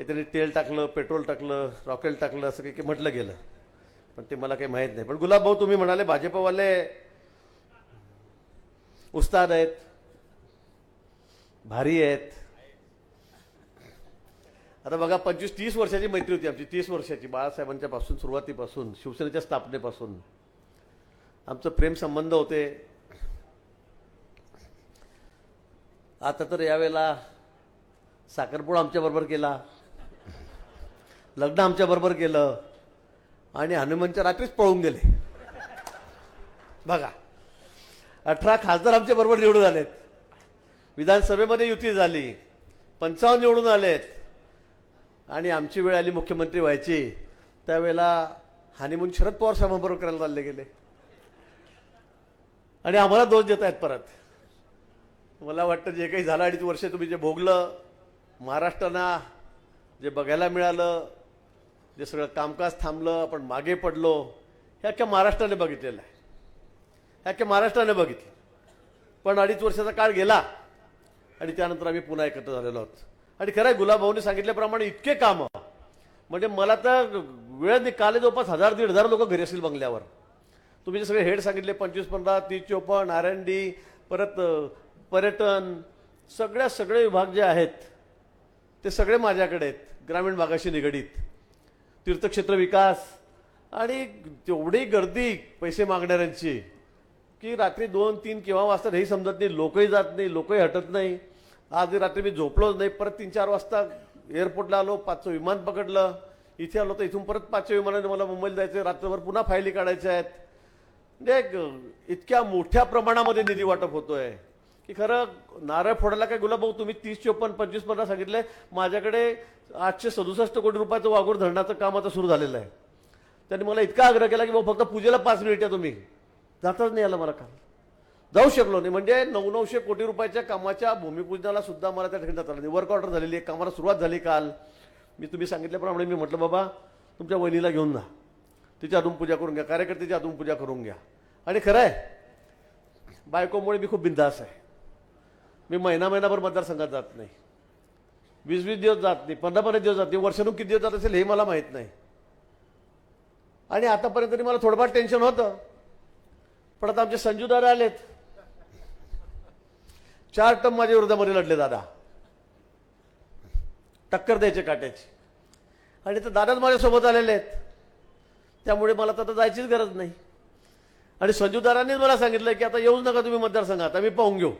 काहीतरी त्यांनी तेल टाकलं पेट्रोल टाकलं रॉकेल टाकलं असं काही काही म्हटलं गेलं. पण ते मला काही माहीत नाही. पण गुलाबभाऊ तुम्ही म्हणाले भाजपवाले उस्ताद आहेत भारी आहेत. आता बघा पंचवीस तीस वर्षाची मैत्री होती आमची तीस वर्षाची. बाळासाहेबांच्या पासून सुरुवातीपासून शिवसेनेच्या स्थापनेपासून. आमचं प्रेम संबंध होते. आता तर यावेळेला साखरपुडा आमच्याबरोबर केला. लग्न आमच्याबरोबर केलं आणि हनुमानच्या रात्रीच पळून गेले. बघा अठरा खासदार आमच्या बरोबर निवडून आलेत. विधानसभेमध्ये युती झाली पंचावन्न निवडून आलेत. आणि आमची वेळ आली मुख्यमंत्री व्हायची. त्यावेळेला हानिमून शरद पवार साहेबांबरोबर करायला चालले गेले. आणि आम्हाला दोष देत आहेत परत. मला वाटतं जे काही झालं अडीच वर्ष तुम्ही जे भोगलं महाराष्ट्रांना जे बघायला मिळालं जे सगळं कामकाज थांबलं आपण मागे पडलो हे अख्ख्या महाराष्ट्राने बघितलेलं आहे. हे अख्ख्या महाराष्ट्राने बघितलं. पण अडीच वर्षाचा काळ गेला आणि त्यानंतर आम्ही पुन्हा एकत्र झालेलो आहोत. आणि खरं आहे गुलाबभाऊने सांगितल्याप्रमाणे इतके कामं. म्हणजे मला तर वेळ निकाले जवळपास हजार दीड हजार लोक घरी असतील बंगल्यावर. तुम्ही जे सगळे हेड सांगितले पंचवीस पंधरा तीस चोपन्न आर एन डी परत पर्यटन सगळ्या सगळे विभाग जे आहेत ते सगळे माझ्याकडे आहेत ग्रामीण भागाशी निगडीत. तीर्थक्षेत्र विकास. आणि तेवढी गर्दी पैसे मागणाऱ्यांची की रात्री दोन तीन केव्हा वाजतात हे समजत नाही लोकही जात नाही लोकही हटत नाही. आज रात्री मी झोपलोच नाही परत तीन चार वाजता एअरपोर्टला आलो पाचचं विमान पकडलं. इथे आलो तर इथून परत पाचव्या विमानाने मला मुंबईला जायचं रात्रभर पुन्हा फायली काढायच्या आहेत. म्हणजे इतक्या मोठ्या प्रमाणामध्ये निधी वाटप होतोय. की खरं नारळ फोडायला काय गुलाब भाऊ तुम्ही तीस चोपन्न पंचवीस पन्नास सांगितले माझ्याकडे आठशे सदुसष्ट कोटी रुपयाचं वागूर धरणाचं काम आता सुरू झालेलं आहे. त्यांनी मला इतका आग्रह केला की भाऊ फक्त पूजेला पाच मिनिट आहे तुम्ही. जाताच नाही आलं मला काल जाऊ शकलो नाही. म्हणजे नऊ नऊशे कोटी रुपयाच्या कामाच्या भूमिपूजनाला सुद्धा मला त्या ठिकाणी जाता आलं नाही. वर्क ऑर्डर झालेली आहे. कामाला सुरुवात झाली काल. मी तुम्ही सांगितल्याप्रमाणे मी म्हटलं बाबा तुमच्या वहिनीला घेऊन जा. तिची अधून पूजा करून घ्या. कार्यकर्त्याची अधून पूजा करून घ्या. आणि खरं आहे बायकोमुळे मी खूप बिंदास आहे. मी महिना महिनाभर मतदारसंघात जात नाही. वीस वीस दिवस जात नाही पंधरा पंधरा दिवस जात नाही. वर्षानुक किती दिवस जात असेल हे मला माहीत नाही. आणि आतापर्यंत तरी मला थोडंफार टेन्शन होतं. पण आता आमचे संजू दादा आलेत. चार टम माझ्या विरोधामध्ये लढले दादा. टक्कर द्यायचे काट्याची. आणि तर दादाच माझ्यासोबत आलेले आहेत. त्यामुळे मला तर आता जायचीच गरज नाही. आणि संजू दादांनीच मला सांगितलं की आता येऊच नका तुम्ही मतदारसंघात आम्ही पाहून घेऊ.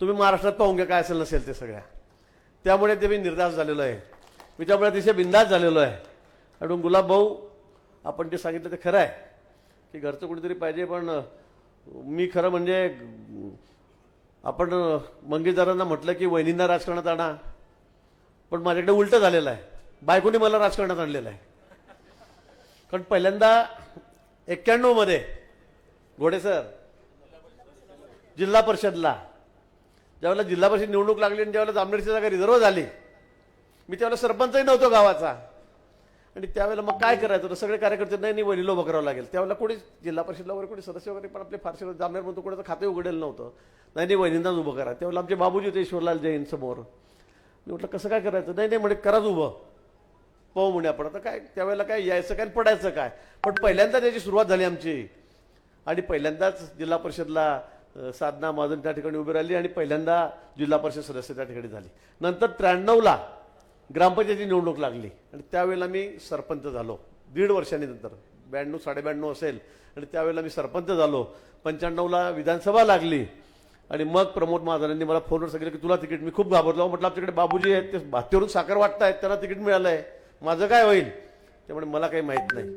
तुम्ही महाराष्ट्रात पाहून घ्या काय असेल नसेल ते सगळ्या. त्यामुळे ते मी निर्धास झालेलो आहे. मी त्यामुळे अतिशय बिंदास झालेलो आहे. आणि गुलाब भाऊ आपण जे सांगितलं ते खरं आहे. की घरचं कुणीतरी पाहिजे पण मी खरं म्हणजे आपण मंगेशदारांना म्हटलं की वहिनींना राजकारणात आणा. पण माझ्याकडे उलटं झालेलं आहे. बायकोनी मला राजकारणात आणलेलं आहे. कारण पहिल्यांदा एक्क्याण्णवमध्ये घोडे सर जिल्हा परिषदला ज्यावेळेला जिल्हा परिषद निवडणूक लागली आणि ज्यावेळेला जामनेरची जागा रिझर्व झाली मी त्यावेळेला सरपंचही नव्हतो गावाचा. आणि त्यावेळेला मग काय करायचं? होतं सगळे कार्यकर्ते नाही नाही वहिनीला उभं करावं लागेल. त्यावेळेला कोणी जिल्हा परिषदला वगैरे कोणी सदस्य वगैरे पण आपले फारसे जामनेरमधून कोणाचं खाते उघडेल नव्हतं. नाही नाही वहिनींनाच उभं करा. त्यावेळेला आमचे बाबूजी होते ईश्वरलाल जैन समोर. मी म्हटलं कसं काय करायचं? नाही नाही म्हणे कराच उभं. पाहू म्हणे आपण आता काय? त्यावेळेला काय यायचं काय आणि पडायचं काय? पण पहिल्यांदा त्याची सुरुवात झाली आमची. आणि पहिल्यांदाच जिल्हा परिषदला साधना महाजन त्या ठिकाणी उभी राहिली आणि पहिल्यांदा जिल्हा परिषद सदस्य त्या ठिकाणी झाली. नंतर त्र्याण्णवला ग्रामपंचायती निवडणूक लागली. आणि त्यावेळेला मी सरपंच झालो. दीड वर्षांनी नंतर ब्याण्णव साडेब्याण्णव असेल. आणि त्यावेळेला मी सरपंच झालो. पंच्याण्णवला विधानसभा लागली. आणि मग प्रमोद महाजनांनी मला फोनवर सांगितलं की तुला तिकीट मी खूप घाबरलो. म्हटलं आमच्याकडे बाबूजी आहेत ते भातीवरून साखर वाटतायत त्यांना तिकीट मिळालं आहे माझं काय होईल? त्यामुळे मला काही माहीत नाही.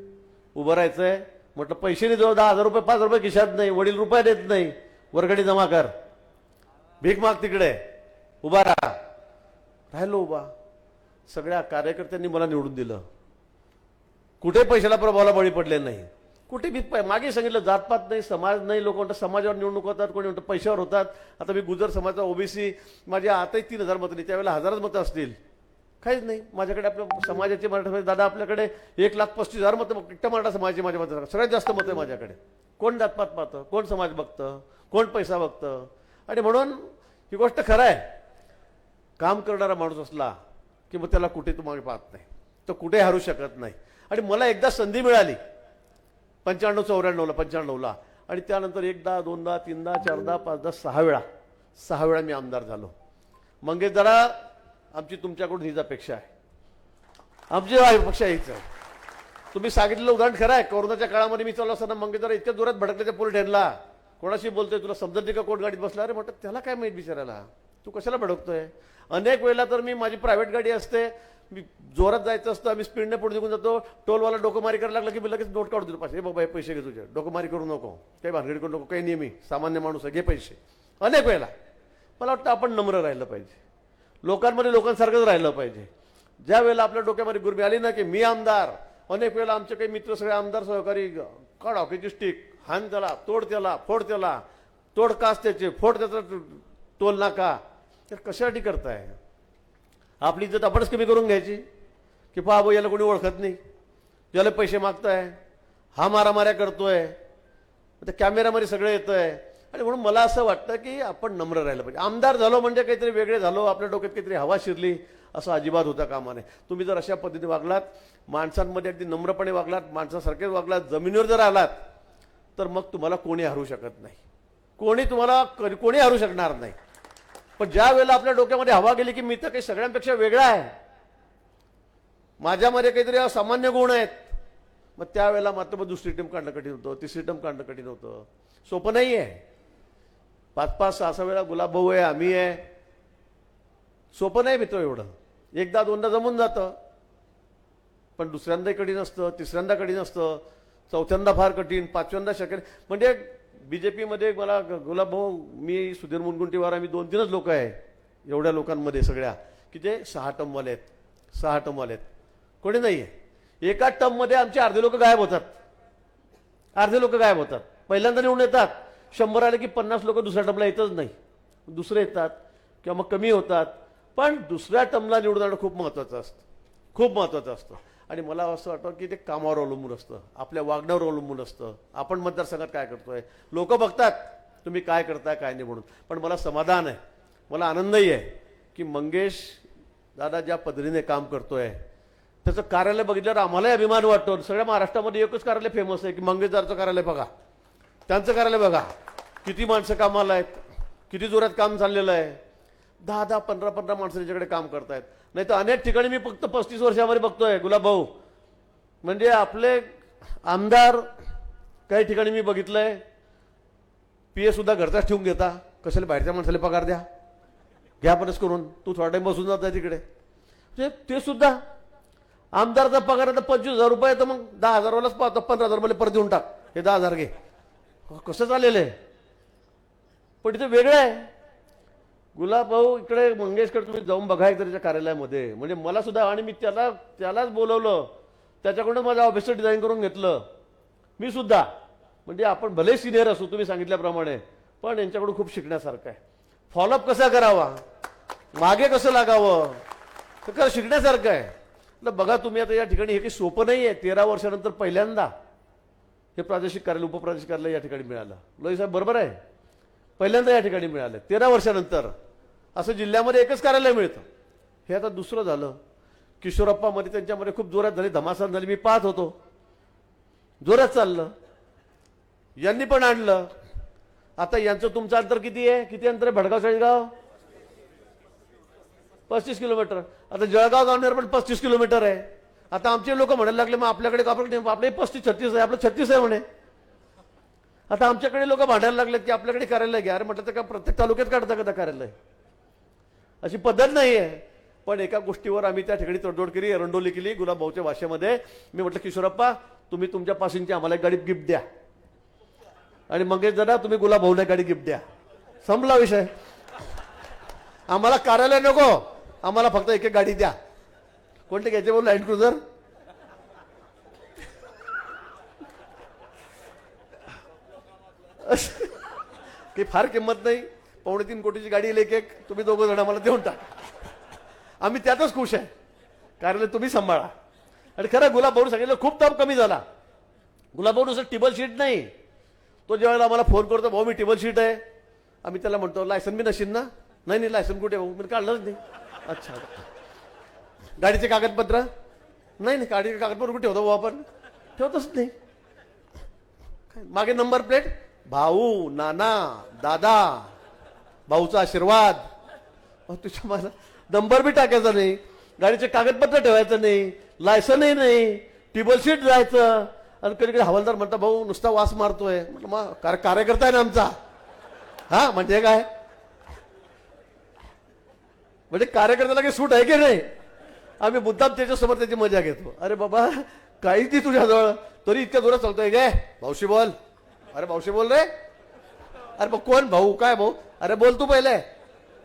उभं राहायचं आहे म्हटलं पैसे नाही जवळ दहा हजार रुपये पाच रुपये खिशात नाही. वडील रुपये देत नाही. वर्गणी जमा कर. भीक माग तिकडे. उभा राहा. राहिलो उभा. सगळ्या कार्यकर्त्यांनी मला निवडून दिलं. कुठे पैशाला प्रभावाला बळी पडले नाही. कुठे मी पाय मागे सांगितलं जातपात नाही समाज नाही लोक म्हणतात समाजावर निवडणूक होतात कोणी म्हणतं पैशावर होतात. आता मी गुजर समाजाचा ओबीसी माझ्या आताही तीन हजार मतं नाही त्यावेळेला हजारच मतं असतील. काहीच नाही. माझ्याकडे आपल्या समाजाचे मराठा दादा आपल्याकडे एक लाख पस्तीस हजार मतं एकट्या मराठा समाजाचे माझ्या मतं सगळ्यात जास्त मतं आहे माझ्याकडे. कोण जातपात पाहतं? कोण समाज बघतं? कोण पैसा बघतं? आणि म्हणून ही गोष्ट खरं आहे काम करणारा माणूस असला की मग त्याला कुठे तुम्हाला पाहत नाही. तो कुठे हरू शकत नाही. आणि मला एकदा संधी मिळाली. पंच्याण्णव चौऱ्याण्णवला पंच्याण्णवला. आणि त्यानंतर एकदा दोनदा तीनदा चारदा पाचदा सहा वेळा. सहा वेळा मी आमदार झालो. मंगेश जरा आमची तुमच्याकडून हीच अपेक्षा आहे. आमची अपेक्षा हीच आहे. तुम्ही सांगितलेलं उदाहरण खरं आहे कोरोनाच्या काळामध्ये मी चालू असताना मंगेश जरा इतक्या दुरात भडकल्याच्या पोल ठेवला कोणाशी बोलतोय तुला समजत नाही का कोण गाडीत बसला? अरे म्हटलं त्याला काय माहीत बिचारायला तू कशाला भडकतोय? अनेक वेळेला तर मी माझी प्रायव्हेट गाडी असते मी जोरात जायचं असतं आम्ही स्पीडने पुढे निघून जातो. टोलवाला डोकोमारी करायला लागला की मी लगेच नोट काढून देतो. पाहिजे हे बाबा हे पैसे घे तुझे. डोकोमारी करू नको. काही भानगडी करू नको. काही नेहमी. सामान्य माणूस आहे. घे पैसे. अनेक वेळेला. मला वाटतं आपण नम्र राहिलं पाहिजे. लोकांमध्ये लोकांसारखंच राहिलं पाहिजे. ज्या वेळेला आपल्या डोक्यामध्ये गुरबी आली ना की मी आमदार अनेक वेळेला आमचे काही मित्र सगळे आमदार सहकारी काढ हॉकीची स्टिक हान त्याला तोड त्याला फोड त्याला. तोड कास त्याचे फोड त्याचा टोल नाका. तर कशासाठी करताय? आपली इज्जत आपणच कमी करून घ्यायची. की पहा भाऊ याला कोणी ओळखत नाही. याला पैसे मागताय हा मारामाऱ्या करतोय. त्या कॅमेऱ्यामध्ये सगळं येतंय. आणि म्हणून मला असं वाटतं की आपण नम्र राहिलं पाहिजे. आमदार झालो म्हणजे काहीतरी वेगळे झालो. आपल्या डोक्यात काहीतरी हवा शिरली असं अजिबात होता कामा नये तुम्ही जर अशा पद्धतीने वागलात माणसांमध्ये अगदी नम्रपणे वागलात माणसासारखेच वागलात जमिनीवर जर आलात तर मग तुम्हाला कोणी हरू शकत नाही. कोणी तुम्हाला कधी- कोणी हरू शकणार नाही. पण ज्या वेळेला आपल्या डोक्यामध्ये हवा गेली की मी तर काही सगळ्यांपेक्षा वेगळा आहे माझ्यामध्ये काहीतरी असामान्य गुण आहेत मग त्यावेळेला मात्र मग दुसरी टीम काढणं कठीण होतं तिसरी टीम काढणं कठीण होतं. सोपं नाही आहे. पाच पाच सहा सहा वेळा गुलाबभाऊ आहे आम्ही आहे. सोपं नाही मित्र एवढं. एकदा दोनदा जमून जातं. पण दुसऱ्यांदाही कठीण असतं तिसऱ्यांदा कठीण असतं. चौथ्यांदा फार कठीण पाचव्यांदा शक्य म्हणजे बी जे पीमध्ये मला गुलाबभाऊ मी सुधीर मुनगुंटीवार आम्ही दोन तीनच लोक आहे एवढ्या लोकांमध्ये सगळ्या की ते सहा टमवाले आहेत सहा टमवाले आहेत. कोणी नाही आहे एका टममध्ये आमचे अर्धे लोक गायब होतात. अर्धे लोक गायब होतात. पहिल्यांदा निवडून येतात. शंभर आले की पन्नास लोक दुसऱ्या टमला येतच नाही. दुसरे येतात किंवा मग कमी होतात. पण दुसऱ्या टमला निवडून आणणं खूप महत्त्वाचं असतं. खूप महत्त्वाचं असतं. आणि मला असं वाटतं की ते कामावर अवलंबून असतं. आपल्या वागण्यावर अवलंबून असतं. आपण मतदारसंघात काय करतोय? लोक बघतात तुम्ही काय करताय काय नाही म्हणून. पण मला समाधान आहे. मला आनंदही आहे की मंगेश दादा ज्या पद्धतीने काम करतोय त्याचं कार्यालय बघितल्यावर आम्हालाही अभिमान वाटतो. सगळ्या महाराष्ट्रामध्ये एकच कार्यालय फेमस आहे की मंगेशदारचं कार्यालय बघा. त्यांचं कार्यालय बघा. किती माणसं कामाला आहेत? किती जोरात काम चाललेलं आहे? दहा दहा पंधरा पंधरा माणसं त्याच्याकडे काम करतायत. नाही तर अनेक ठिकाणी मी फक्त पस्तीस वर्षामध्ये बघतोय गुलाब भाऊ. म्हणजे आपले आमदार काही ठिकाणी मी बघितलंय. पी सुद्धा घरचाच ठेवून घेता. कशाला बाहेरच्या माणसाला पगार द्या? घ्या पणच करून. तू थोडा टाइम बसून जात तिकडे. ते ते सुद्धा आमदारचा पगार आता पंचवीस हजार रुपये तर मग दहा हजारवालाच पाहतो. पंधरा हजार मला परत देऊन टाक. हे दहा हजार घे. कसं चाललेलं आहे? पण इथं वेगळं आहे. गुलाब भाऊ इकडे मंगेशकर तुम्ही जाऊन बघा एक त्याच्या कार्यालयामध्ये. म्हणजे मला सुद्धा आणि मी त्याला त्यालाच बोलवलं. त्याच्याकडून माझं ऑफिसचं डिझाईन करून घेतलं. मी सुद्धा. म्हणजे आपण भले सिनियर असू तुम्ही सांगितल्याप्रमाणे पण यांच्याकडून खूप शिकण्यासारखं आहे. फॉलोअप कसा करावा? मागे कसं लागावं? तर खरं शिकण्यासारखं आहे. तर बघा तुम्ही आता या ठिकाणी हे काही सोपं नाही आहे. तेरा वर्षानंतर पहिल्यांदा हे प्रादेशिक कार्यालय उपप्रादेशिक कार्यालय या ठिकाणी मिळालं. लोई साहेब बरोबर आहे. पहिल्यांदा या ठिकाणी मिळालं. तेरा वर्षानंतर. असं जिल्ह्यामध्ये एकच कार्यालय मिळतं. हे आता दुसरं झालं. किशोरप्पामध्ये त्यांच्यामध्ये खूप जोरात झाली धमासान झाली. मी पाहत होतो. जोरात चाललं. यांनी पण आणलं. आता यांचं तुमचं अंतर किती आहे? किती अंतर आहे? भडगाव चाळीसगाव पस्तीस किलोमीटर. आता जळगाव गावनेर पण पस्तीस किलोमीटर आहे. आता आमचे लोक म्हणायला लागले मग आपल्याकडे आपले पस्तीस छत्तीस आहे. आपलं छत्तीस आहे म्हणे. आता आमच्याकडे लोक भांडायला लागलेत की आपल्याकडे कार्यालय घ्या. अरे म्हटलं तर का प्रत्येक तालुक्यात काढता का त्या कार्यालय? अशी पद्धत नाही आहे पण एका गोष्टीवर आम्ही त्या ठिकाणी तडजोड केली एरंडोली केली गुलाबभाऊच्या भाषेमध्ये मी म्हटलं किशोरप्पा तुम्ही तुमच्या पासिंगची आम्हाला एक गाडी गिफ्ट द्या. आणि मंगेश जरा तुम्ही गुलाबभाऊला एक गाडी गिफ्ट द्या. संपला विषय. आम्हाला कार्यालय नको. आम्हाला फक्त एक एक गाडी द्या. कोणते घ्यायचे बोल लँड क्रुझर? की फार किंमत नाही. पावणे तीन कोटीची गाडी येईल एक एक. तुम्ही दोघं जण आम्हाला देऊन टाक. आम्ही त्यातच खुश आहे. कार्यालय तुम्ही सांभाळा. आणि खरं गुलाबभाऊ सांगितलं खूप ताप कमी झाला. गुलाबभाऊ नुसतं टेबल शीट नाही. तो ज्यावेळेला आम्हाला फोन करतो भाऊ मी टेबल शीट आहे. आम्ही त्याला म्हणतो लायसन बी नशील ना? नाही नाही लायसन कुठे भाऊ? मी काढलंच नाही. अच्छा. गाडीचे कागदपत्र? नाही नाही गाडीचे कागदपत्र कुठे ठेवतो भाऊ आपण? ठेवतच नाही. काय, मागे नंबर प्लेट भाऊ नाना दादा भाऊचा आशीर्वाद. तुझ्या मला नंबर बी टाकायचा नाही. गाडीचे कागदपत्र ठेवायचं नाही. लायसनही नाही. टेबल शीट जायचं. आणि कधी कधी हवालदार म्हणता भाऊ नुसता वास मारतोय. म्हटलं मग कार- कार्यकर्ता आहे ना आमचा. हा म्हणजे काय? म्हणजे कार्यकर्त्याला काही सूट आहे की नाही? आम्ही मुद्दाम त्याच्यासमोर त्याची मजा घेतो. अरे बाबा काहीच ती तुझ्याजवळ. तरी इतक्या जोरात चालतोय गे. भाऊशी बोल. अरे भाऊशी बोल रे. अरे मग कोण? भाऊ? काय भाऊ? अरे बोल तू पहिले.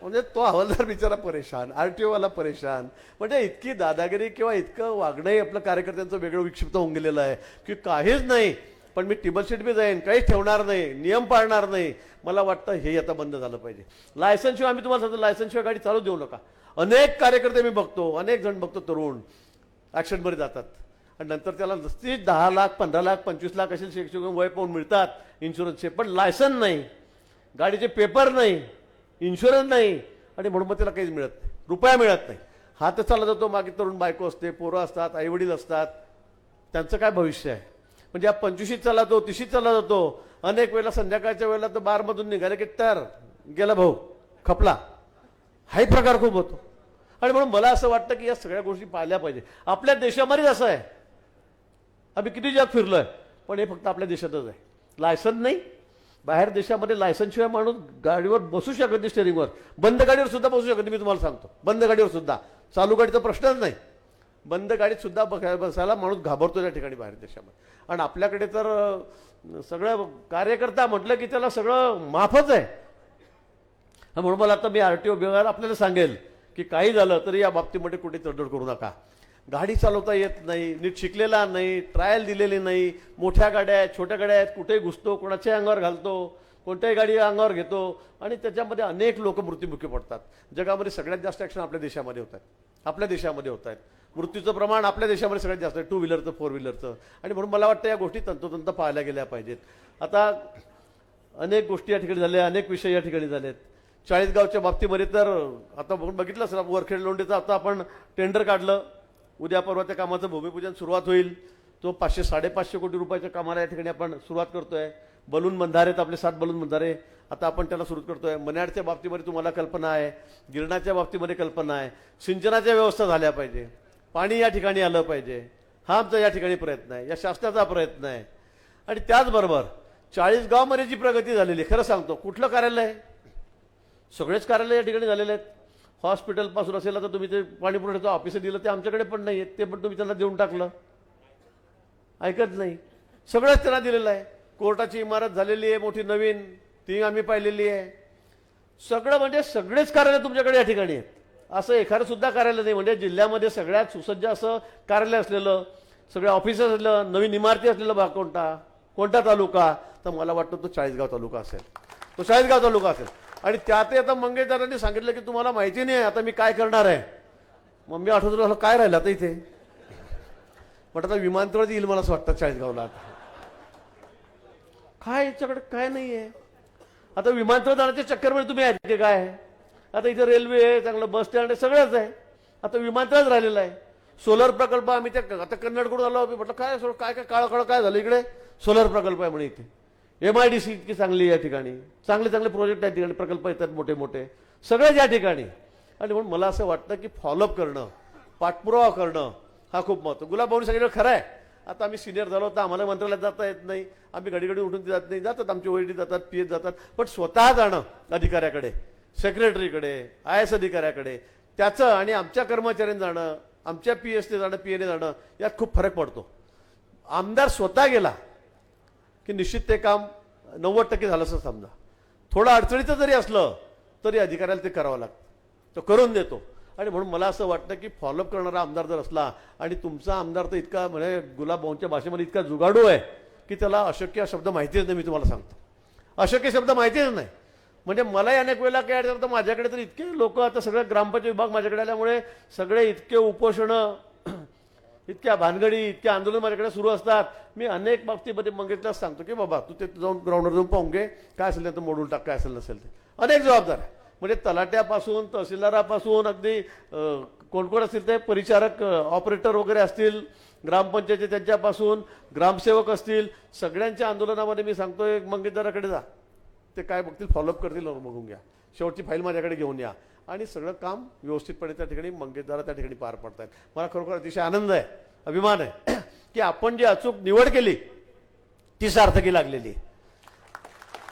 म्हणजे तो हवालदार बिचारा परेशान आर टी ओवाला परेशान. म्हणजे इतकी दादागिरी किंवा इतकं वागणंही आपलं कार्यकर्त्यांचं वेगळं विक्षिप्त होऊन गेलेलं आहे की काहीच नाही. पण मी टिबलशीट बी जाईन काहीच ठेवणार नाही नियम पाळणार नाही. मला वाटतं हे आता बंद झालं पाहिजे. लायसनशिवाय आम्ही तुम्हाला सांगतो लायसनशिवाय गाडी चालू देऊ नका. अनेक कार्यकर्ते मी बघतो अनेक जण बघतो तरुण. ॲक्सिडेंटमध्ये जातात. आणि नंतर त्याला नसतीच दहा लाख पंधरा लाख पंचवीस लाख असे शिक्षक वय पाहून मिळतात इन्शुरन्सचे पण लायसन नाही. गाडीचे पेपर नाही इन्शुरन्स नाही आणि म्हणून मग त्याला काहीच मिळत नाही. रुपया मिळत नाही. हात चालला जातो मागे तरुण बायको असते पोरं असतात आईवडील असतात. त्यांचं काय भविष्य आहे? म्हणजे या पंचवीशीत चालला जातो तिशीत चालला जातो अनेक वेळेला संध्याकाळच्या वेळेला तर बारमधून निघाले की तर गेला भाऊ खपला. हाही प्रकार खूप होतो. आणि म्हणून मला असं वाटतं की या सगळ्या गोष्टी पाहिल्या पाहिजे. आपल्या देशामध्येच असं आहे. आम्ही किती जग आहे पण हे फक्त आपल्या देशातच आहे. लायसन नाही बाहेर देशामध्ये लायसनशिवाय माणूस गाडीवर बसू शकत नाही स्टेअरिंगवर बंद गाडीवर सुद्धा बसू शकत नाही मी तुम्हाला सांगतो. बंद गाडीवर सुद्धा. चालू गाडीचा प्रश्नच नाही. बंद गाडीत सुद्धा बसायला माणूस घाबरतो त्या ठिकाणी बाहेर देशामध्ये. आणि आपल्याकडे तर सगळं कार्यकर्ता म्हटलं की त्याला सगळं माफच आहे. म्हणून मला आता मी आर टी ओ आपल्याला सांगेल की काही झालं तरी या बाबतीमध्ये कुठे तडजोड करू नका. गाडी चालवता येत नाही नीट शिकलेला नाही ट्रायल दिलेली नाही मोठ्या गाड्या आहेत छोट्या गाड्या आहेत कुठेही घुसतो कोणाच्याही अंगावर घालतो कोणत्याही गाडी अंगावर घेतो आणि त्याच्यामध्ये अनेक लोक मृत्युमुखी पडतात. जगामध्ये सगळ्यात जास्त ॲक्शन आपल्या देशामध्ये होत आहेत. आपल्या देशामध्ये होत आहेत. मृत्यूचं प्रमाण आपल्या देशामध्ये सगळ्यात जास्त आहे. टू व्हीलरचं फोर व्हीलरचं आणि म्हणून मला वाटतं या गोष्टी तंतोतंत पाहायला गेल्या पाहिजेत. आता अनेक गोष्टी या ठिकाणी झाल्या अनेक विषय या ठिकाणी झालेत. चाळीसगावच्या बाबतीमध्ये तर आता बघून बघितलं सर वरखेड लोंढेचं आता आपण टेंडर काढलं. उद्या परवा त्या कामाचं भूमिपूजन सुरुवात होईल. तो पाचशे साडेपाचशे कोटी रुपयाच्या कामाला या ठिकाणी आपण सुरुवात करतोय. बलून बंधारे आपले सात बलून बंधारे आता आपण त्याला सुरू करतोय. मन्याडच्या बाबतीमध्ये तुम्हाला कल्पना आहे. गिरणाच्या बाबतीमध्ये कल्पना आहे. सिंचनाच्या व्यवस्था झाल्या पाहिजे. पाणी या ठिकाणी आलं पाहिजे. हा आमचा या ठिकाणी प्रयत्न आहे. या शासनाचा प्रयत्न आहे. आणि त्याचबरोबर चाळीसगावमध्ये जी प्रगती झालेली आहे, खरं सांगतो कुठलं कार्यालय? आहे? सगळेच कार्यालय या ठिकाणी झालेले आहेत. हॉस्पिटलपासून असेल तर तुम्ही ते पाणी पुरवठ्याचं ऑफिस दिलं ते आमच्याकडे पण नाही आहेत ते पण तुम्ही त्यांना देऊन टाकलं. ऐकत नाही. सगळंच त्यांना दिलेलं आहे. कोर्टाची इमारत झालेली आहे मोठी नवीन. ती आम्ही पाहिलेली आहे. सगळं म्हणजे सगळेच कार्यालय तुमच्याकडे या ठिकाणी आहेत. असं एखादं सुद्धा कार्यालय नाही. म्हणजे जिल्ह्यामध्ये सगळ्यात सुसज्ज असं कार्यालय असलेलं सगळ्या ऑफिस असलेलं नवीन इमारती असलेलं भाग कोणता? कोणता तालुका? तर मला वाटतं तो चाळीसगाव तालुका असेल. तो चाळीसगाव तालुका असेल. आणि त्यातही आता मंगेशदारांनी सांगितलं की तुम्हाला माहिती नाही आता मी काय करणार आहे? मग मी आठवत काय राहिलं आता इथे? म्हटलं आता विमानतळ येईल मला असं वाटतं चाळीसगावला आता. काय? याच्याकडे काय नाही आहे आता विमानतळ जाण्याच्या चक्करमध्ये म्हणजे तुम्ही आहेत की काय? आता इथे रेल्वे आहे चांगलं बस स्टँड आहे सगळंच आहे. आता विमानतळच राहिलेलं आहे. सोलर प्रकल्प आम्ही त्या आता कन्नडकडून आलो म्हटलं काय सोड काय काय काळं काळं काय झालं इकडे? सोलर प्रकल्प आहे म्हणे इथे. एम आय डी सी इतकी चांगली या ठिकाणी. चांगले चांगले प्रोजेक्ट आहेत ठिकाणी प्रकल्प येतात मोठे मोठे. सगळेच या ठिकाणी. आणि म्हणून मला असं वाटतं की फॉलोअप करणं पाठपुरावा करणं हा खूप महत्त्व गुलाबभाऊनी सांगितलं खरं आहे. आता आम्ही सिनियर झालो तर आम्हाला मंत्रालयात जाता येत नाही. आम्ही घडी घडी उठून जात नाही. जातात आमचे ओईडी जातात पी एस जातात. पण स्वतः जाणं अधिकाऱ्याकडे सेक्रेटरीकडे आय एस अधिकाऱ्याकडे त्याचं आणि आमच्या कर्मचाऱ्यांनी जाणं आमच्या पी एसने जाणं पी एने जाणं यात खूप फरक पडतो. आमदार स्वतः गेला की निश्चित ते काम नव्वद टक्के झालं असं समजा. थोडं अडचणीचं जरी असलं तरी अधिकाऱ्याला ते करावं लागतं. तो करून देतो. आणि म्हणून मला असं वाटतं की फॉलोअप करणारा आमदार जर असला आणि तुमचा आमदार तर इतका म्हणजे गुलाबभाऊंच्या भाषेमध्ये इतका जुगाडू आहे की त्याला अशक्य हा शब्द माहितीच नाही मी तुम्हाला सांगतो. अशक्य शब्द माहितीच नाही. म्हणजे मलाही अनेक वेळेला काय अडचण तर माझ्याकडे तर इतके लोक आता सगळं ग्रामपंचायत विभाग माझ्याकडे आल्यामुळे सगळे इतके उपोषणं इतक्या भानगडी इतक्या आंदोलन माझ्याकडे सुरू असतात. मी अनेक बाबतीमध्ये मंगेशलाच सांगतो की बाबा तू ते जाऊन ग्राउंडवर जाऊन पाहून घे. काय असेल ते मोडून टाक काय असेल नसेल ते. अनेक जबाबदार आहे. म्हणजे तलाट्यापासून तहसीलदारापासून अगदी कोण कोण असतील ते? परिचारक ऑपरेटर वगैरे असतील ग्रामपंचायती त्यांच्यापासून ग्रामसेवक असतील. सगळ्यांच्या आंदोलनामध्ये मी सांगतोय मंगेशदाराकडे जा. ते काय बघतील फॉलोअप करतील बघून घ्या. शेवटची फाईल माझ्याकडे घेऊन या. आणि सगळं काम व्यवस्थितपणे त्या ठिकाणी मंगेशदारा त्या ठिकाणी पार पडत आहेत मला खरोखर अतिशय आनंद आहे अभिमान आहे की आपण जी अचूक निवड केली ती सार्थकी लागलेली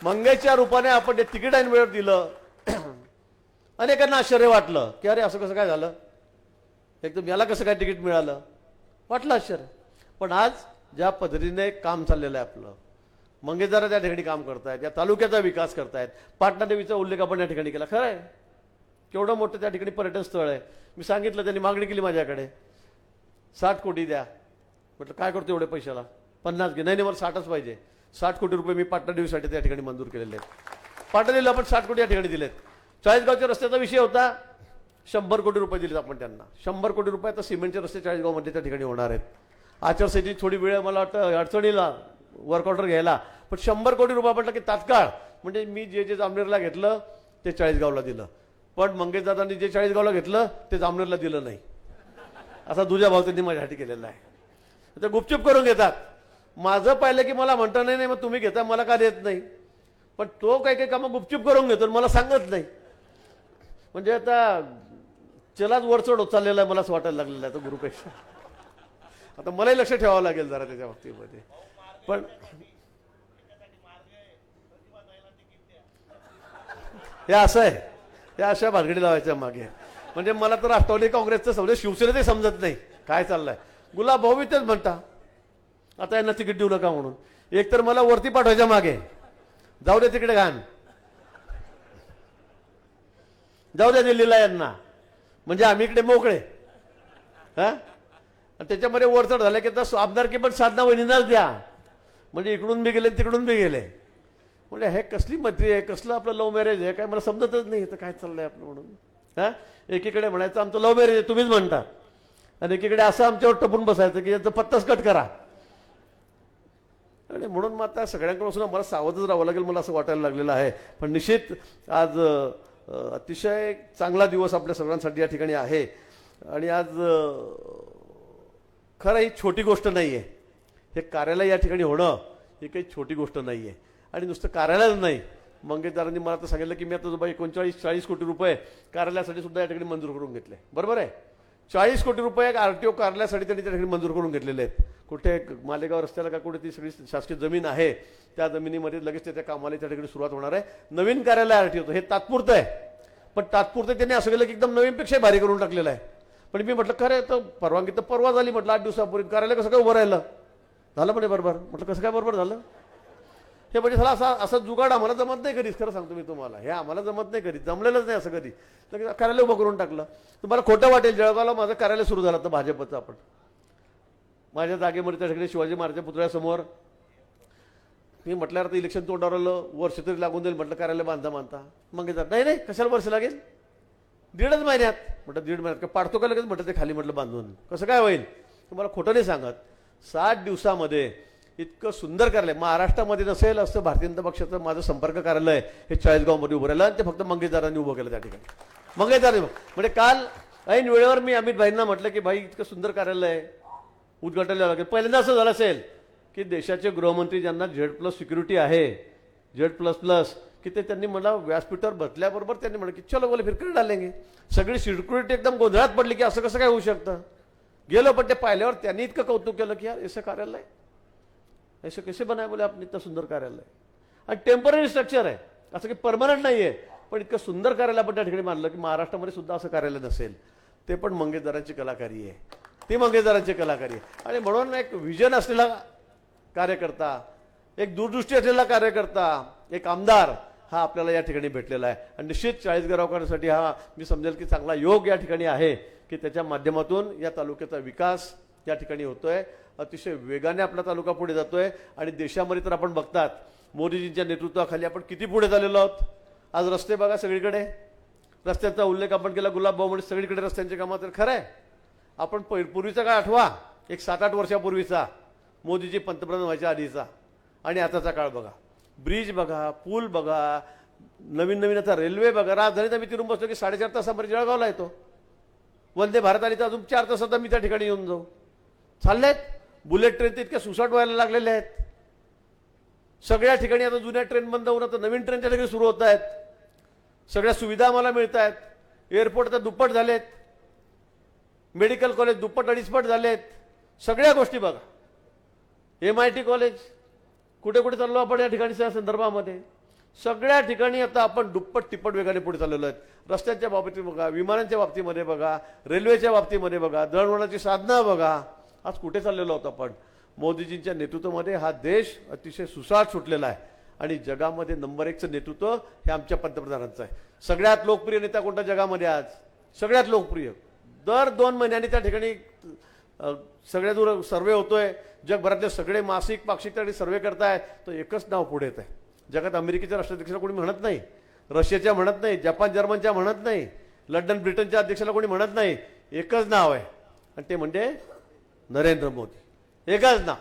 मंगेशच्या रूपाने आपण जे तिकीट ऐन वेळ दिलं अनेकांना आश्चर्य वाटलं की अरे असं कसं काय झालं? एकदम याला कसं काय तिकीट मिळालं? वाटलं आश्चर्य. पण आज ज्या पद्धतीने काम चाललेलं आहे आपलं मंगेशदारा त्या ठिकाणी काम करतायत या तालुक्याचा विकास करतायत पाटणा देवीचा उल्लेख आपण या ठिकाणी केला. खरं आहे. केवढं मोठं त्या ठिकाणी पर्यटन स्थळ आहे. मी सांगितलं त्यांनी मागणी केली माझ्याकडे. साठ कोटी द्या. म्हटलं काय करतो एवढे पैशाला? पन्नास घे. नाही नाही मला साठच पाहिजे. साठ कोटी रुपये मी पाटणादेवीसाठी त्या ठिकाणी मंजूर केलेले आहेत. पाटणादेवीला आपण साठ कोटी या ठिकाणी दिलेत. चाळीसगावच्या रस्त्याचा विषय होता. शंभर कोटी रुपये दिलेत आपण त्यांना. शंभर कोटी रुपये आता सिमेंटचे रस्ते चाळीसगावमध्ये त्या ठिकाणी होणार आहेत. आचारसंहिती थोडी वेळ मला वाटतं अडचणीला वर्क ऑर्डर घ्यायला. पण शंभर कोटी रुपये म्हटलं की तात्काळ. म्हणजे मी जे जे जामनेरला घेतलं ते चाळीसगावला दिलं. पण मंगेशदादांनी जे चाळीसगावला घेतलं ते जामनेरला दिलं नाही. असा दुजा भाव त्यांनी माझ्यासाठी केलेला आहे. ते गुपचूप करून घेतात. माझं पाहिलं की मला म्हणता नाही नाही मग तुम्ही घेता मला का देत नाही? पण तो काही काही कामं गुपचूप करून घेतो आणि मला सांगत नाही. म्हणजे आता चलाच वरचढ होत चाललेला आहे मला असं वाटायला लागलेलं आहे तो गुरुपेक्षा आता मलाही लक्ष ठेवावं लागेल जरा त्याच्या बाबतीमध्ये. पण हे असं आहे. त्या अशा भानगडी लावायच्या मागे. म्हणजे मला तर राष्ट्रवादी काँग्रेसचं समजा ते समजत नाही. काय चाललंय? गुलाब भाऊ तेच म्हणता. आता यांना तिकीट देऊ नका म्हणून. एक तर मला वरती पाठवायच्या मागे. जाऊ दे तिकडे घाण. जाऊ द्या दिल्लीला यांना. म्हणजे आम्ही इकडे मोकळे. हा? त्याच्यामध्ये वरचढ झालं की आता आमदारकी पण साधना वहिनींनाच द्या. म्हणजे इकडून बी गेले तिकडून बी गेले. म्हणजे हे कसली मैत्री आहे कसलं आपलं लव्ह मॅरेज आहे? काय मला समजतच नाही तर काय चाललंय आपलं म्हणून. हां? एकीकडे म्हणायचं आमचं लव्ह मॅरेज आहे तुम्हीच म्हणता. आणि एकीकडे असं आमच्यावर टपून बसायचं की याचं पत्ताच कट करा. आणि म्हणून मग आता सगळ्यांकडून मला सावधच राहावं लागेल मला असं वाटायला लागलेलं आहे. पण निश्चित आज अतिशय चांगला दिवस आपल्या सगळ्यांसाठी या ठिकाणी आहे. आणि आज खरं ही छोटी गोष्ट नाही आहे हे कार्यालय या ठिकाणी होणं ही काही छोटी गोष्ट नाही आहे आणि नुसतं कार्यालयाला नाही. मंगेशदारांनी मला तर सांगितलं की मी आता जो एकोणचाळीस चाळीस कोटी रुपये कार्यालयासाठी सुद्धा या ठिकाणी मंजूर करून घेतले. बरोबर आहे? चाळीस कोटी रुपये आर टी ओ कार्यालयासाठी त्यांनी त्या ठिकाणी मंजूर करून घेतलेले आहेत. कुठे मालेगाव रस्त्याला का कुठे ती सगळी शासकीय जमीन आहे त्या जमिनीमध्ये लगेच त्याच्या कामाला त्या ठिकाणी सुरुवात होणार आहे. नवीन कार्यालय आर टी होतं हे तात्पुरतं आहे. पण तात्पुरतं त्यांनी असं केलं की एकदम नवीनपेक्षा भारी करून टाकलेलं आहे. पण मी म्हटलं खरं तर परवानगी तर परवा झाली म्हटलं आठ दिवसापूर्वी कार्यालय कसं काय उभं राहिलं? झालं म्हणे बरोबर. म्हटलं कसं काय बरोबर झालं? हे म्हणजे चला असा असं जुगाड आम्हाला जमत नाही कधीच खरं सांगतो मी तुम्हाला. हे आम्हाला जमत नाही कधी जमलेलंच नाही असं कधी. तर कार्यालय उभं करून टाकलं. तुम्हाला खोटं वाटेल जळगावला माझं कार्यालय सुरू झालं तर भाजपचं आपण. माझ्या जागेमध्ये त्या ठिकाणी शिवाजी महाराजच्या पुतळ्यासमोर. मी म्हटल्यावर आता इलेक्शन तोंडावर आलं वर्ष तरी लागून जाईल म्हटलं कार्यालय बांधता बांधता. मग येतात नाही नाही कशाला वर्ष लागेल? दीडच महिन्यात. म्हटलं दीड महिन्यात का पाडतो का लगेच? म्हटलं ते खाली म्हटलं बांधून. कसं काय होईल? तुम्हाला खोटं नाही सांगत. सात दिवसामध्ये इतकं सुंदर कार्यालय. महाराष्ट्रामध्ये नसेल असं भारतीय जनता पक्षाचं माझं संपर्क कार्यालय हे चाळीसगावमध्ये उभं राहिलं आणि ते फक्त मंगेशदारांनी उभं केलं त्या ठिकाणी. मंगेशदार म्हणजे काल ऐन वेळेवर मी अमित भाईंना म्हटलं की भाई इतकं सुंदर कार्यालय आहे उद्घाटन लागेल पहिल्यांदा असं झालं असेल की देशाचे गृहमंत्री ज्यांना झेड प्लस सिक्युरिटी आहे झेड प्लस प्लस की ते त्यांनी मला व्यासपीठावर बसल्याबरोबर त्यांनी म्हटलं की चलो बोले फिरकडे डालेंगे. सगळी सिक्युरिटी एकदम गोंधळात पडली की असं कसं काय होऊ शकतं? गेलो पण ते पाहिल्यावर त्यांनी इतकं कौतुक केलं की यार असं कार्यालय ऐसे कैसे बनाय बोले आपण इतकं सुंदर कार्यालय? आणि टेंपररी स्ट्रक्चर आहे असं की परमनंट नाही आहे पण इतकं सुंदर कार्यालय आपण त्या ठिकाणी मानलं की महाराष्ट्रामध्ये सुद्धा असं कार्यालय नसेल. ते पण मंगेशदारांची कलाकारी आहे. ती मंगेशदारांची कलाकारी आहे. आणि म्हणून एक विजन असलेला कार्यकर्ता एक दूरदृष्टी असलेला कार्यकर्ता एक आमदार हा आपल्याला या ठिकाणी भेटलेला आहे. आणि निश्चित चाळीसगावकरांसाठी हा मी समजेल की चांगला योग या ठिकाणी आहे की त्याच्या माध्यमातून या तालुक्याचा विकास या ठिकाणी होतोय. अतिशय वेगाने आपला तालुका पुढे जातोय आणि देशामध्ये तर आपण बघतात मोदीजींच्या नेतृत्वाखाली आपण किती पुढे झालेलो आहोत? आज रस्ते बघा सगळीकडे. रस्त्यांचा उल्लेख आपण केला गुलाबभाऊ म्हणजे सगळीकडे रस्त्यांचे कामं तर खरं आहे. आपण पै- पूर्वीचा काळ आठवा एक सात आठ वर्षापूर्वीचा मोदीजी पंतप्रधान व्हायच्या आधीचा. आणि आताचा काळ बघा. ब्रिज बघा पूल बघा नवीन नवीन आता रेल्वे बघा. राजधानीत आम्ही तिरून बसलो की साडेचार तासामध्ये जळगावला येतो. वंदे भारत आली तर अजून चार तासात मी त्या ठिकाणी येऊन जाऊ. चाललेत? बुलेट ट्रेन तर इतक्या सुसाट व्हायला लागलेल्या आहेत. सगळ्या ठिकाणी आता जुन्या ट्रेन बंद होऊन आता नवीन ट्रेनच्या ठिकाणी सुरू होत आहेत. सगळ्या सुविधा आम्हाला मिळत आहेत. एअरपोर्ट आता दुप्पट झालेत. मेडिकल कॉलेज दुप्पट अडीचपट झालेत. सगळ्या गोष्टी बघा. एम आय टी कॉलेज कुठे कुठे चाललो आपण या ठिकाणीच्या संदर्भामध्ये? सगळ्या ठिकाणी आता आपण दुप्पट तिप्पट वेगाने पुढे चाललेलो आहेत. रस्त्यांच्या बाबतीत बघा विमानांच्या बाबतीमध्ये बघा रेल्वेच्या बाबतीमध्ये बघा दळणवळणाची साधनं बघा. आज कुठे चाललेलो आहोत आपण? मोदीजींच्या नेतृत्वामध्ये हा देश अतिशय सुसाट सुटलेला आहे. आणि जगामध्ये नंबर एकचं नेतृत्व हे आमच्या पंतप्रधानांचं आहे. सगळ्यात लोकप्रिय नेता कोणता जगामध्ये आज? सगळ्यात लोकप्रिय. दर दोन महिन्यांनी त्या ठिकाणी सगळ्या दूर सर्वे होतोय. जगभरातले सगळे मासिक पाक्षिक त्या सर्वे करतायत तर एकच नाव पुढे येत आहे जगात अमेरिकेच्या राष्ट्राध्यक्षाला कोणी म्हणत नाही? रशियाच्या म्हणत नाही? जपान जर्मनच्या म्हणत नाही? लंडन ब्रिटनच्या अध्यक्षाला कोणी म्हणत नाही? एकच नाव आहे. आणि ते म्हणजे नरेंद्र मोदी. एकच ना.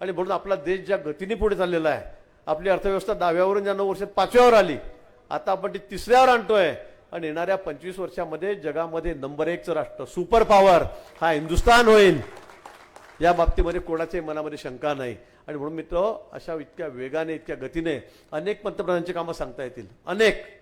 आणि म्हणून आपला देश ज्या गतीने पुढे चाललेला आहे आपली अर्थव्यवस्था दहाव्यावरून ज्या नऊ वर्षात पाचव्यावर आली आता आपण ती तिसऱ्यावर आणतोय. आणि येणाऱ्या पंचवीस वर्षामध्ये जगामध्ये नंबर एकचं राष्ट्र सुपर पॉवर हा हिंदुस्थान होईल. या बाबतीमध्ये कोणाच्याही मनामध्ये शंका नाही. आणि म्हणून मित्र अशा इतक्या वेगाने इतक्या गतीने अनेक पंतप्रधानांची कामं सांगता येतील. अनेक.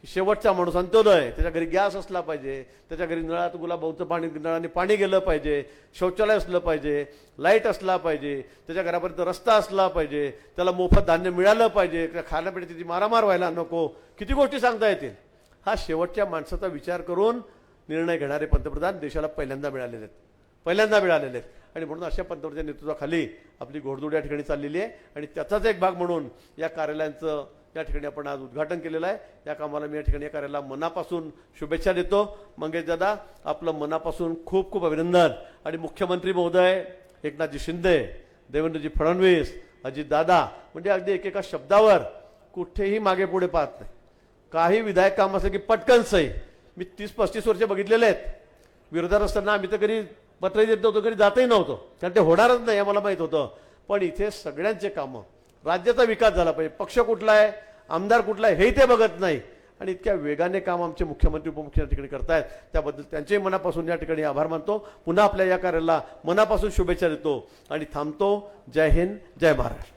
की शेवटचा माणूस अंत्योदय त्याच्या घरी गॅस असला पाहिजे त्याच्या घरी नळात गुलाबाऊचं पाणी नळाने पाणी गेलं पाहिजे शौचालय असलं पाहिजे लाइट असला पाहिजे त्याच्या घरापर्यंत रस्ता असला पाहिजे त्याला मोफत धान्य मिळालं पाहिजे त्या खाण्यापिण्याची ती मारामार व्हायला नको. किती गोष्टी सांगता येतील? हा शेवटच्या माणसाचा विचार करून निर्णय घेणारे पंतप्रधान देशाला पहिल्यांदा मिळालेले आहेत. पहिल्यांदा मिळालेले आहेत. आणि म्हणून अशा पंतप्रधान नेतृत्वाखाली आपली घोडदोड या ठिकाणी चाललेली आहे. आणि त्याचाच एक भाग म्हणून या कार्यालयांचं या ठिकाणी आपण आज उद्घाटन केलेलं आहे. या कामाला मी या ठिकाणी या कार्याला मनापासून शुभेच्छा देतो. मंगेश दादा आपलं मनापासून खूप खूप अभिनंदन. आणि मुख्यमंत्री महोदय एकनाथजी शिंदे देवेंद्रजी फडणवीस अजितदादा म्हणजे अगदी एकेका शब्दावर कुठेही मागे पुढे पाहत नाही. काही विधायक काम असं की पटकन सही. मी तीस पस्तीस वर्ष बघितलेले आहेत. विरोधात असताना आम्ही तर कधी पत्रही देत नव्हतो कधी जातही नव्हतो. कारण ते होणारच नाही आम्हाला माहीत होतं. पण इथे सगळ्यांचे कामं राज्याचा विकास झाला पाहिजे. पक्ष कुठला आहे आमदार कुठला आहे हेही ते बघत नाही. आणि इतक्या वेगाने काम आमचे मुख्यमंत्री उपमुख्यमंत्री या ठिकाणी करतायत. त्याबद्दल त्यांचेही मनापासून या ठिकाणी आभार मानतो. पुन्हा आपल्या या कार्याला मनापासून शुभेच्छा देतो. आणि थांबतो. जय हिंद जय महाराष्ट्र